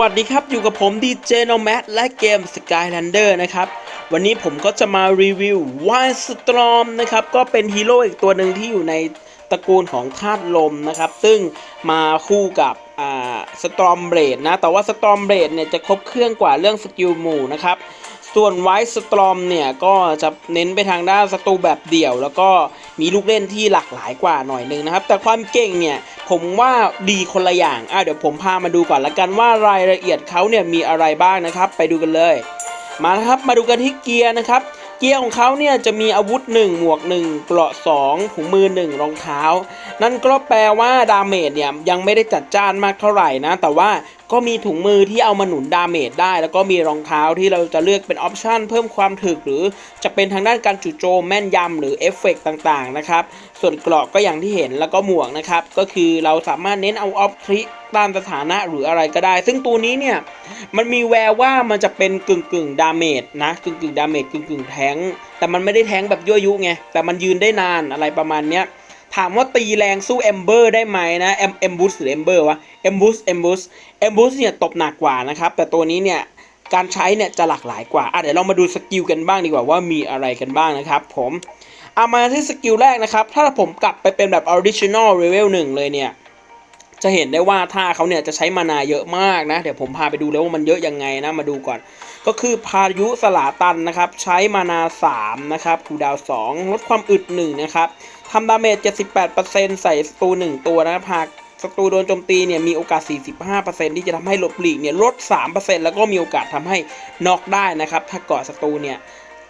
วัสดีครับ อยู่กับผมดีเจโนแมทและเกม Skylander นะครับ วันนี้ผมก็จะมารีวิว Wild Storm นะครับ ก็เป็นฮีโร่อีกตัวหนึ่งที่อยู่ในตระกูลของธาตุลมนะครับ ซึ่งมาคู่กับอ่า Storm Blade นะ แต่ว่า Storm Blade เนี่ยจะครบเครื่องกว่าเรื่องสกิลหมู่นะครับ ส่วน White Storm เนี่ย ก็จะเน้นไปทางด้านศัตรูแบบเดี่ยว แล้วก็มีลูกเล่นที่หลากหลายกว่าหน่อยนึงนะครับ แต่ความเก่งเนี่ย ผมว่าดีคนละอย่างอะเดี๋ยวผมพามาดูก่อนละกันว่ารายละเอียดเขาเนี่ยมีอะไรบ้างนะครับ ไปดูกันเลย มาครับมาดูกันที่เกียร์นะครับ เกียร์ของเขาเนี่ยจะมีอาวุธ 1 หมวก 1 เกราะ2ถุงมือ 1 รองเท้า นั่นก็แปลว่าดาเมจเนี่ยยังไม่ได้จัดจ้านมากเท่าไหร่นะ แต่ว่า ก็มีถุงมือที่เอามาหนุนดาเมจได้ แล้วก็มีรองเท้าที่เราจะเลือกเป็นออปชันเพิ่มความถึกหรือจะเป็นทางด้านการจู่โจมแม่นยำหรือเอฟเฟกต่างๆนะครับส่วนเกราะก็อย่างที่เห็นแล้วก็หมวกนะครับก็คือเราสามารถเน้นเอาออฟคลิตามสถานะหรืออะไรก็ได้ ซึ่งตัวนี้เนี่ยมันมีแววว่ามันจะเป็นกึ่งกึ่งดาเมจนะกึ่งกึ่งดาเมจกึ่งกึ่งแทงแต่มันไม่ได้แทงแบบยั่วยุไงแต่มันยืนได้นานอะไรประมาณเนี้ย ถามว่าตีแรงสู้เอมเบอร์ได้ไหมนะเอมเอมบูสหรือเอมเบอร์วะเอมบูสเอมบูสเอมบูสเนี่ยตบหนักกว่านะครับ แต่ตัวนี้เนี่ยการใช้เนี่ยจะหลากหลายกว่าอะเดี๋ยวเรามาดูสกิลกันบ้างดีกว่าว่ามีอะไรกันบ้างนะครับผมเอามาที่สกิลแรกนะครับ ถ้าผมกลับไปเป็นแบบ original level 1เลยเนี่ย จะเห็นได้ว่าท่าเขาเนี่ยจะใช้มานาเยอะมากนะ เดี๋ยวผมพาไปดูเลยว่ามันเยอะยังไงนะ มาดูก่อน ก็คือพายุสลาตันนะครับ ใช้มานา 3 นะครับคูดาว 2 ลดความอึด1นะครับ ทำดาเมจ 78%ใส่ศัตรู1ตัวนะครับหากศัตรูโดนโจมตีเนี่ยมีโอกาส 45%ที่จะทำให้หลบหลีกเนี่ยลด 3%แล้วก็มีโอกาสทำให้น็อกได้นะครับ ถ้าเกาะศัตรูเนี่ย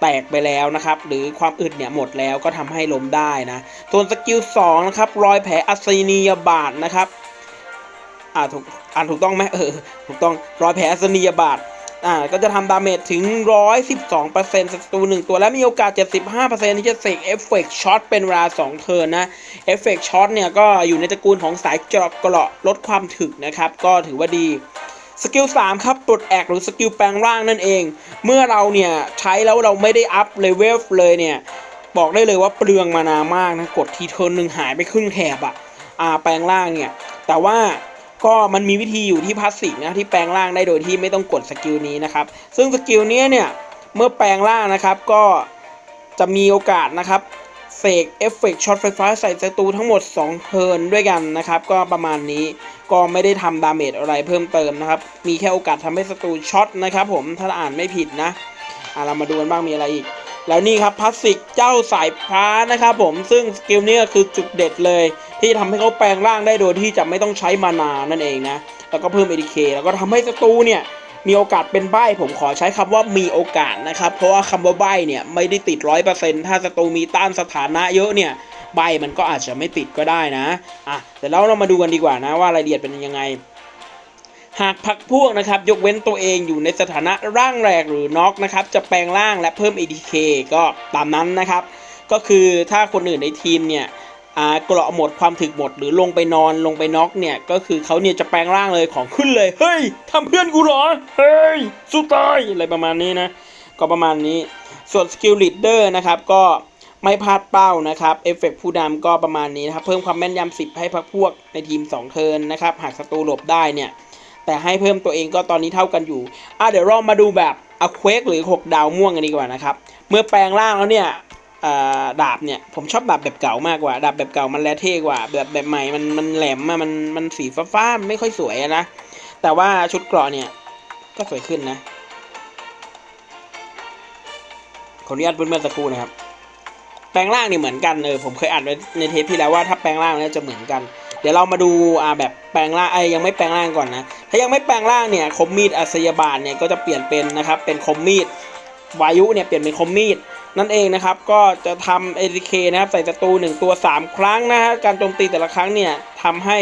แตกไปแล้วนะครับ หรือความอึดเนี่ยหมดแล้วก็ทำให้ล้มได้นะ ส่วนสกิล2นะครับรอยแผลอัศนียบาทนะครับ อ่าถูกอ่านถูกต้องไหมเออถูกต้องรอยแผลอัศนียบาท อ่าก็จะทำดาเมจถึง 112%ศัตรูหนึ่งตัวและมีโอกาส 75%ที่จะเสกเอฟเฟกช็อตเป็นเวลา2เทิร์นนะเอฟเฟกช็อตเนี่ยก็อยู่ในตระกูลของสายเจาะเกราะลดความถึกนะครับ ก็ถือว่าดีสกิล3ครับปลดแอกหรือสกิลแปลงร่างนั่นเอง เมื่อเราเนี่ยใช้แล้วเราไม่ได้อัพเลเวลเลยเนี่ย บอกได้เลยว่าเปลืองมานามากนะ กดทีเทิร์นหนึ่งหายไปครึ่งแถบอะอ่าแปลงร่างเนี่ย แต่ว่า ก็มันมีวิธีอยู่ที่พาสซีนะที่แปลงร่างได้โดยที่ไม่ต้องกดสกิลนี้นะครับ ซึ่งสกิลนี้เนี่ยเมื่อแปลงร่างนะครับก็จะมีโอกาสนะครับเสกเอฟเฟกช็อตไฟฟ้าใส่ศัตรูทั้งหมด 2 เทิร์นด้วยกันนะครับ ก็ประมาณนี้ก็ไม่ได้ทำดาเมจอะไรเพิ่มเติมนะครับ มีแค่โอกาสทำให้ศัตรูช็อตนะครับผมถ้าอ่านไม่ผิดนะอะเรามาดูกันบ้างมีอะไรอีก แล้วนี่ครับพลาสติกเจ้าสายฟ้านะครับผมซึ่งสกิลนี้ก็คือจุดเด็ดเลย ที่ทำให้เขาแปลงร่างได้โดยที่จะไม่ต้องใช้มานานั่นเองนะ แล้วก็เพิ่ม ADK แล้วก็ทำให้ศัตรูเนี่ยมีโอกาสเป็นใบผมขอใช้คำว่ามีโอกาสนะครับ เพราะว่าคำว่าใบเนี่ยไม่ได้ติดร้อยเปอร์เซ็นต์ถ้าศัตรูมีต้านสถานะเยอะเนี่ยใบมันก็อาจจะไม่ติดก็ได้นะอะแต่แล้วเรามาดูกันดีกว่านะว่ารายละเอียดเป็นยังไง หากพักพวกนะครับยกเว้นตัวเองอยู่ในสถานะร่างแรกหรือน็อกนะครับจะแปลงร่างและเพิ่ม ADK ก็ตามนั้นนะครับ ก็คือถ้าคนอื่นในทีมเนี่ย เกราะหมดความถึกหมด หรือลงไปนอนลงไปน็อกเนี่ย ก็คือเขาเนี่ยจะแปลงร่างเลยของขึ้นเลย เฮ้ยทำเพื่อนกูเหรอ เฮ้ยสู้ตายอะไรประมาณนี้นะ ก็ประมาณนี้ ส่วนสกิลลีดเดอร์นะครับ ก็ไม่พลาดเป้านะครับ เอฟเฟกผู้นำก็ประมาณนี้นะครับ เพิ่มความแม่นยำ10ให้พักพวกในทีม 2 เทินนะครับ หากศัตรูหลบได้เนี่ย แต่ให้เพิ่มตัวเองก็ตอนนี้เท่ากันอยู่อะเดี๋ยวเรามาดูแบบอเควกหรือ 6 ดาวม่วงกันดีกว่านะครับ เมื่อแปลงร่างแล้วเนี่ย ดาบเนี่ยผมชอบดาบแบบเก่ามากกว่า ดาบแบบเก่ามันแลเท่กว่า แบบแบบใหม่มันมันแหลมอะมันมันสีฟ้าๆไม่ค่อยสวยนะแต่ว่าชุดเกราะเนี่ย ก็สวยขึ้นนะขออนุญาตเพื่อนๆสักครู่นะครับ แปลงร่างนี่เหมือนกันเออผมเคยอ่านไว้ในเทปที่แล้วว่าถ้าแปลงร่างแล้วจะเหมือนกัน เดี๋ยวเรามาดูอ่าแบบแปลงร่างไอ้ยังไม่แปลงร่างก่อนนะถ้ายังไม่แปลงร่างเนี่ยคมมีดอัศยบาทเนี่ยก็จะเปลี่ยนเป็นนะครับเป็นคมมีดวายุเนี่ยเปลี่ยนเป็นคมมีด นั่นเองนะครับ ก็จะทำ ATK นะครับใส่ศัตรู1ตัว 3 ครั้งนะฮะการโจมตีแต่ละครั้งเนี่ยทำให้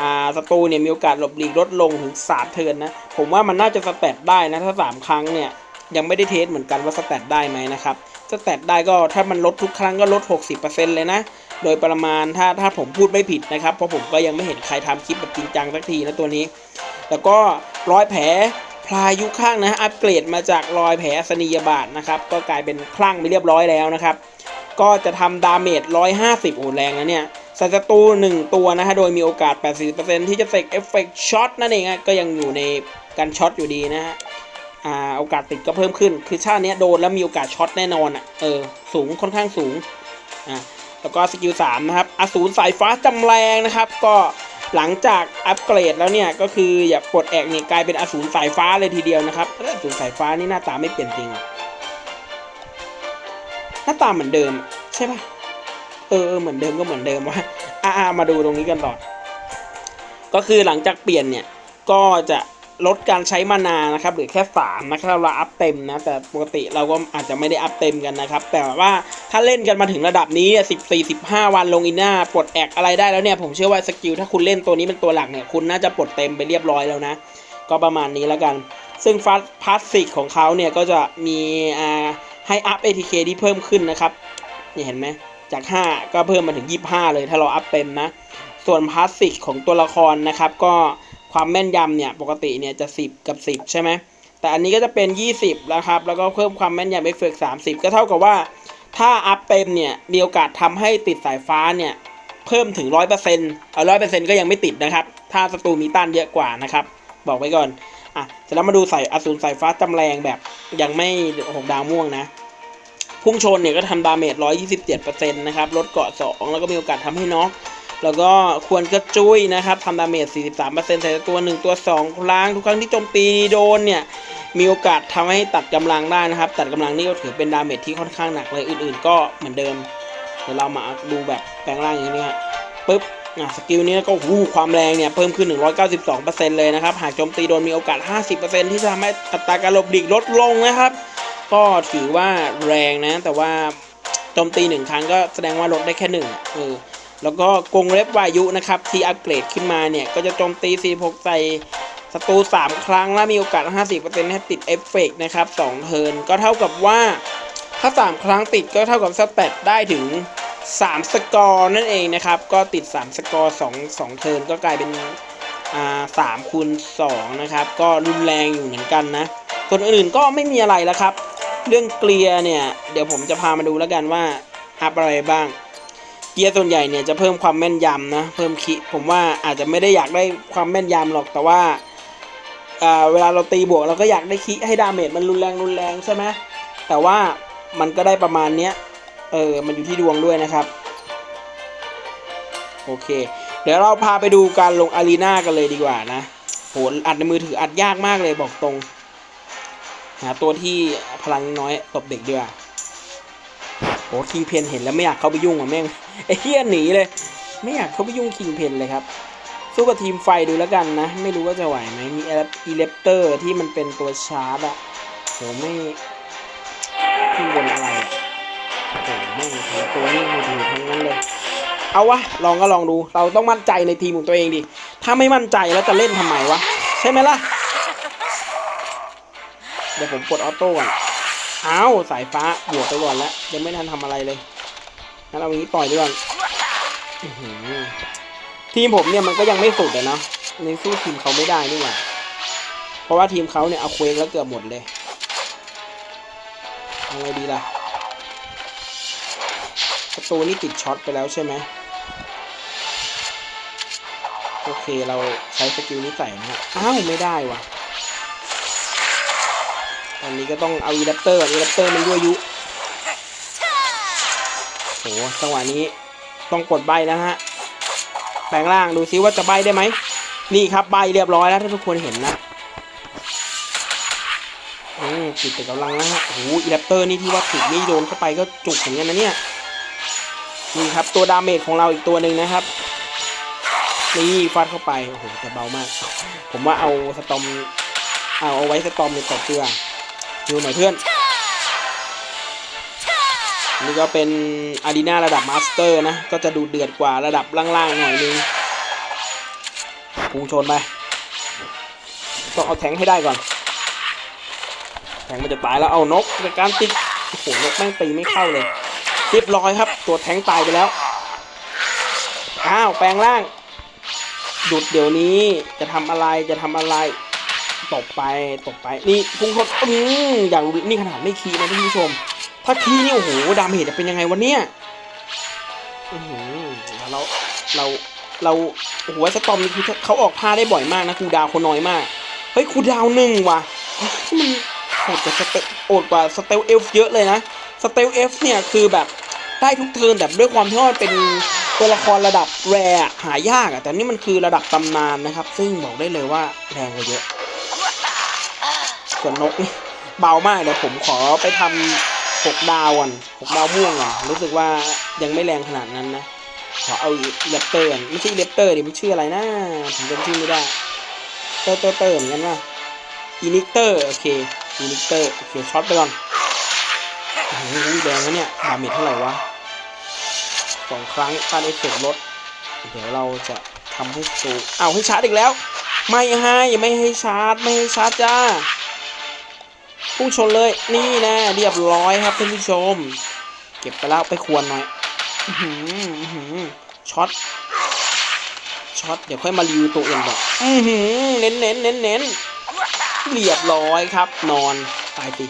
อ่าศัตรูเนี่ยมีโอกาสหลบหลีกลดลงถึง3เทิร์นนะ ผมว่ามันน่าจะสแตทได้นะถ้า 3 ครั้งเนี่ยยังไม่ได้เทสเหมือนกันว่าสแตทได้ไหมนะครับสแตทได้ก็ถ้ามันลดทุกครั้งก็ลด 60%เลยนะ โดยประมาณถ้าถ้าผมพูดไม่ผิดนะครับ เพราะผมก็ยังไม่เห็นใครทำคลิปแบบจริงจังสักทีนะตัวนี้ แล้วก็ร้อยแผล พลายุข้างนะอัปเกรดมาจากรอยแผลสนียบาทนะครับ ก็กลายเป็นคลั่งไปเรียบร้อยแล้วนะครับ ก็จะทำดาเมจ 150โอ้แรงนะเนี่ยส่ศัตรู1ตัวนะฮะ โดยมีโอกาส 80%ที่จะเสกเอฟเฟกช็อตนั่นเองก็ยังอยู่ในกันช็อตอยู่ดีนะฮะอ่าโอกาสติดก็เพิ่มขึ้น คือชาตินี้โดนแล้วมีโอกาสช็อตแน่นอนอะ เออ สูงค่อนข้างสูง อ่าแล้วก็สกิลสามนะครับ อสูรสายฟ้าจำแรงนะครับ ก็ หลังจากอัปเกรดแล้วเนี่ยก็คืออย่าปลดแอกเนี่ยกลายเป็นอสูรสายฟ้าเลยทีเดียวนะครับอสูรสายฟ้านี่หน้าตาไม่เปลี่ยนจริงหน้าตาเหมือนเดิม ใช่ปะเออเออเหมือนเดิมก็เหมือนเดิมวะอ่ามาดูตรงนี้กันต่อ ก็คือหลังจากเปลี่ยนเนี่ยก็จะ ลดการใช้มานานะครับหรือแค่สามนะครับเราอัพเต็มนะแต่ปกติเราก็อาจจะไม่ได้อัพเต็มกันนะครับ แต่ว่าถ้าเล่นกันมาถึงระดับนี้สิบสี่สิบห้าวันลงอินหน้าปลดแอกอะไรได้แล้วเนี่ยผมเชื่อว่าสกิลถ้าคุณเล่นตัวนี้เป็นตัวหลักเนี่ยคุณน่าจะปลดเต็มไปเรียบร้อยแล้วนะ ก็ประมาณนี้แล้วกัน ซึ่งฟาสพาสซิกของเขาเนี่ยก็จะมีอ่าให้อัพ ATK ที่เพิ่มขึ้นนะครับนี่เห็นไหมจาก 5 ก็เพิ่มมาถึง 25 เลยถ้าเราอัพเต็มนะส่วนพาสซิกของตัวละครนะครับก็ ความแม่นยำเนี่ยปกติเนี่ยจะ 10 กับ 10 ใช่ไหมแต่อันนี้ก็จะเป็น 20แล้วครับ แล้วก็เพิ่มความแม่นยำเอฟเฟกต์30ก็เท่ากับว่า ถ้าอัพเต็มเนี่ยมีโอกาสทำให้ติดสายฟ้าเนี่ยเพิ่มถึง 100%เอา100%ก็ยังไม่ติดนะครับ ถ้าศัตรูมีต้านเยอะกว่านะครับ บอกไว้ก่อนอะเสร็จแล้วมาดูใส่อสูรสายฟ้าจำแรงแบบยังไม่หกดาวม่วงนะ พุ่งชนเนี่ยก็ทำดาเมจ 127%นะครับลดเกาะ 2 แล้วก็มีโอกาสทำให้น็อก แล้วก็ควรกระจุยนะครับทำดาเมจ 43%ใส่ตัว 1 ตัว 2 ครั้ง ทุกครั้งที่โจมตีโดนเนี่ยมีโอกาสทำให้ตัดกำลังได้นะครับ ตัดกำลังนี่ก็ถือเป็นดาเมจที่ค่อนข้างหนักเลยอื่น ๆ ก็เหมือนเดิมเดี๋ยวเรามาดูแบบแปลงร่างอย่างนี้นะฮะปึ๊บอะสกิลนี้ก็หูความแรงเนี่ยเพิ่มขึ้น 192%เลยนะครับ หากโจมตีโดนมีโอกาส 50%ที่จะทำให้อัตราการหลบหลีกลดลงนะครับ ก็ถือว่าแรงนะ แต่ว่าโจมตีหนึ่งครั้งก็แสดงว่าลดได้แค่หนึ่งเออ แล้วก็กงเล็บวายุนะครับ ที่อัปเกรดขึ้นมาเนี่ย ก็จะโจมตี 46 ใส่ศัตรู 3 ครั้งและมีโอกาส 50%ให้ติดเอฟเฟกต์นะครับ 2 เทิร์นก็เท่ากับว่า ถ้า 3 ครั้งติดก็เท่ากับสเตตได้ถึง 3 สกอร์นั่นเองนะครับ ก็ติด 3 สกอร์ 2 2 เทิร์นก็กลายเป็นอ่า3คูณ2นะครับ ก็รุนแรงอยู่เหมือนกันนะส่วนอื่นก็ไม่มีอะไรแล้วครับ เรื่องเกลีย์เนี่ย เดี๋ยวผมจะพามาดูแล้วกันว่าอัพอะไรบ้าง กียร์ส่วนใหญ่เนี่ยจะเพิ่มความแม่นยำนะเพิ่มคิผมว่าอาจจะไม่ได้อยากได้ความแม่นยำหรอกแต่ว่าเวลาเราตีบวกเราก็อยากได้คิให้ดาเมจมันรุนแรงรุนแรงใช่ไหมแต่ว่ามันก็ได้ประมาณเนี้ยเออมันอยู่ที่ดวงด้วยนะครับโอเค เดี๋ยวเราพาไปดูการลงอารีนากันเลยดีกว่านะโหอัดในมือถืออัดยากมากเลยบอกตรงหาตัวที่พลังน้อยตบเด็กดีกว่าโหคิงเพนเห็นแล้วไม่อยากเข้าไปยุ่งอะแม่ง ไอ้เฮียหนีเลย ไม่อยากเข้าไปยุ่งคิงเพนเลยครับ สู้กับทีมไฟดูแล้วกันนะ ไม่รู้ว่าจะไหวไหมมีอีเลปเตอร์ที่มันเป็นตัวชาร์จอะโหไม่ขึ้นบนอะไรอะโหแม่ตัวนี่มือถือทั้งนั้นเลย เอาวะ ลองก็ลองดู เราต้องมั่นใจในทีมของตัวเองดิ ถ้าไม่มั่นใจแล้วจะเล่นทำไมวะ ใช่ไหมล่ะ เดี๋ยวผมกดออโต้ก่อนอ้าวสายฟ้าบวกไปก่อนแล้ว ยังไม่ทันทำอะไรเลย งั้นเอาอย่างนี้ต่อยดีก่อนอื้อหือทีมผมเนี่ยมันก็ยังไม่สุดเลยเนาะยังสู้ทีมเขาไม่ได้นี่หว่าเพราะว่าทีมเขาเนี่ยเอาเควกแล้วเกือบหมดเลยเอาไงดีล่ะประตูนี่ติดช็อตไปแล้วใช่ไหมโอเคเราใช้สกิลนี้ใส่นะฮะอ้าวไม่ได้ว่ะตอนนี้ก็ต้องเอาอีดัปเตอร์อีดัปเตอร์มันยั่วยุ โหจังหวะนี้ต้องกดใบแล้วฮะแปลงร่างดูซิว่าจะใบได้ไหมนี่ครับใบเรียบร้อยแล้วถ้าทุกคนเห็นนะอืมติดแต่กำลังนะฮะโอ้โหอีดัปเตอร์นี่ที่ว่าถูกนี่โดนเข้าไปก็จุกเหมือนกันนะเนี่ยนี่ครับตัวดาเมจของเราอีกตัวหนึ่งนะครับนี่ฟาดเข้าไปโอ้โหแต่เบามาก ผมว่าเอาสตอมเอาเอาไว้สตอมในตบเกลือดูหน่อยเพื่อน นี่ก็เป็นอารีนาระดับมาสเตอร์นะ ก็จะดูเดือดกว่าระดับล่างๆหน่อยนึงพุ่งชนไป ต้องเอาแทงให้ได้ก่อน แทงมันจะตายแล้วเอานกในการติดโอ้โหนกแม่งตีไม่เข้าเลยเรียบร้อยครับ ตัวแทงตายไปแล้ว อ้าว แปลงร่าง หยุดเดี๋ยวนี้จะทำอะไรจะทำอะไร ตบไปตบไป นี่พุ่งชนอืออย่างนี่ขนาดไม่คีนะท่านผู้ชม ถ้าคีนี่โอ้โหดาเมจจะเป็นยังไงวะเนี่ยอือเราเราเราโอ้โหสตอมนี่คือเขาออกท่าได้บ่อยมากนะคูดาวน์เขาน้อยมาก เฮ้ยคูดาวหนึ่งว่ะเฮ้ยมันโหดกว่าสเตลโหดกว่าสเตลเอฟเยอะเลยนะสเตลเอฟเนี่ยคือแบบได้ทุกเทิร์นแต่ด้วยความที่ว่ามันเป็นตัวละครระดับแรอะหายากอะแต่นี่มันคือระดับตำนานนะครับ ซึ่งบอกได้เลยว่าแรงกว่าเยอะส่วนนกเบามากเดี๋ยวผมขอไปทำ หกดาวก่อนหกดาวม่วงก่อรู้สึกว่ายังไม่แรงขนาดนั้นนะขอเอาเลปเตอร์ไม่ใช่เลปเตอร์ดิมันชื่ออะไรนะผมจำชื่อไม่ได้เตอร์เตอร์เตอร์เหมือนกันว่าอินิกเตอร์โอเคอินิกเตอร์โอเคช็อตไปก่อนโอ้โหแดงแล้วเนี่ยดาเมจเท่าไหร่วะสองครั้งการเอฟเฟกต์ลดเดี๋ยวเราจะทำให้สูเอาให้ชาร์จอีกแล้ว ไม่ให้ไม่ให้ชาร์จไม่ให้ชาร์จจ้า พุ่งชนเลยนี่นะเรียบร้อยครับท่านผู้ชม เก็บไปแล้วไปควรหน่อยช็อตช็อตเดี๋ยวค่อยมารีวิวตัวอื่นก่อนอือหือเน้นเน้นเน้นเน้นเรียบร้อยครับ นอนตายสิ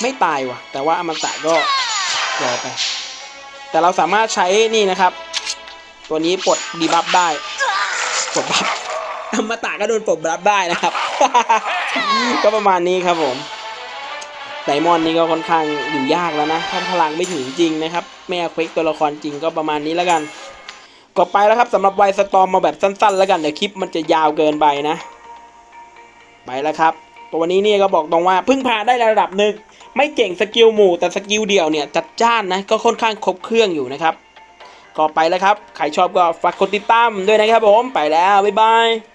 ไม่ตายว่ะ แต่ว่าอมตะก็รอไป แต่เราสามารถใช้นี่นะครับ ตัวนี้ปลดดีบัฟได้ปลดบัฟอมตะก็โดนปลดบัฟได้นะครับ ก็ประมาณนี้ครับผม ไดมอนด์นี่ก็ค่อนข้างอยู่ยากแล้วนะ ถ้าพลังไม่ถึงจริงนะครับ ไม่เอาควกตัวละครจริงก็ประมาณนี้แล้วกันก็ไปแล้วครับสำหรับไวสตอมมาแบบสั้น ๆ แล้วกันเดี๋ยวคลิปมันจะยาวเกินไปนะ ไปแล้วครับ ตัวนี้เนี่ยก็บอกตรงว่าพึ่งพาได้ระดับหนึ่งไม่เก่งสกิลหมู่แต่สกิลเดี่ยวเนี่ยจัดจ้านนะก็ค่อนข้างครบเครื่องอยู่นะครับก็ไปแล้วครับ ใครชอบก็ฝากกดติดตามด้วยนะครับผม ไปแล้ว บ๊ายบาย